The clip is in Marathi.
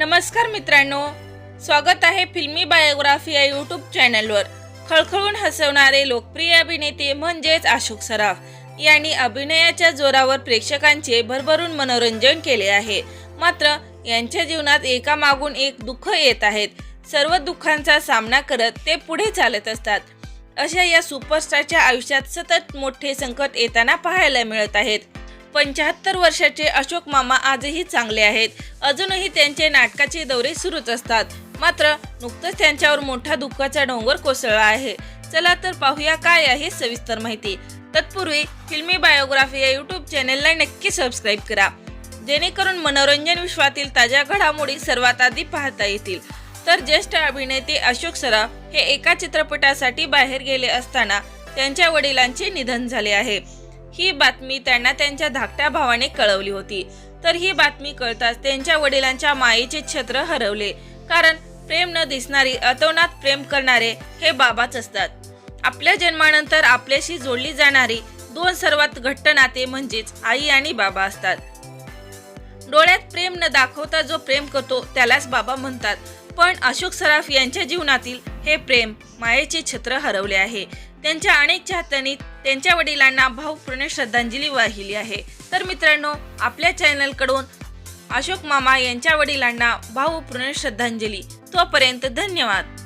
नमस्कार मित्रांनो स्वागत आहे फिल्मी बायोग्राफी या यूट्यूब चॅनलवर खळखळून हसवणारे लोकप्रिय अभिनेते म्हणजेच अशोक सराफ यांनी अभिनयाच्या जोरावर प्रेक्षकांचे भरभरून मनोरंजन केले आहे. मात्र यांच्या जीवनात एकामागून एक दुःख येत आहेत. सर्व दुःखांचा सामना करत ते पुढे चालत असतात. अशा या सुपरस्टारच्या आयुष्यात सतत मोठे संकट येताना पाहायला मिळत आहेत. पंच्याहत्तर वर्षाचे अशोक मामा आजही चांगले आहेत. अजूनही त्यांचे नाटकाचे दौरे सुरूच असतात. मात्र नुकतंच त्यांच्यावर मोठा दुःखाचा डोंगर कोसळला आहे. चला तर पाहूया काय आहे सविस्तर माहिती. तत्पूर्वी फिल्मी बायोग्राफी या यूट्यूब चॅनेलला नक्की सबस्क्राईब करा. जेणेकरून मनोरंजन विश्वातील ताज्या घडामोडी सर्वात आधी पाहता येतील. तर ज्येष्ठ अभिनेते अशोक सराफ हे एका चित्रपटासाठी बाहेर गेले असताना त्यांच्या वडिलांचे निधन झाले आहे. ही बातमी त्यांना त्यांच्या धाकट्या भावाने कळवली होती. तर ही बातमी कळताच त्यांच्या वडिलांच्या मायेचे छत्र हरवले. कारण प्रेम न दिसणारी अतोनात प्रेम करणारे हे बाबाच असतात. आपल्या जन्मानंतर आपल्याशी जोडली जाणारी दोन सर्वात घट्ट नाते म्हणजेच आई आणि बाबा असतात. डोळ्यात प्रेम न दाखवता जो प्रेम करतो त्यालाच बाबा म्हणतात. पण अशोक सराफ यांच्या जीवनातील हे प्रेम मायेचे छत्र हरवले आहे. त्यांच्या अनेक चाहत्यांनी त्यांच्या वडिलांना भावपूर्ण श्रद्धांजली वाहिली आहे. तर मित्रांनो आपल्या चॅनलकडून अशोक मामा यांच्या वडिलांना भावपूर्ण श्रद्धांजली. तोपर्यंत धन्यवाद.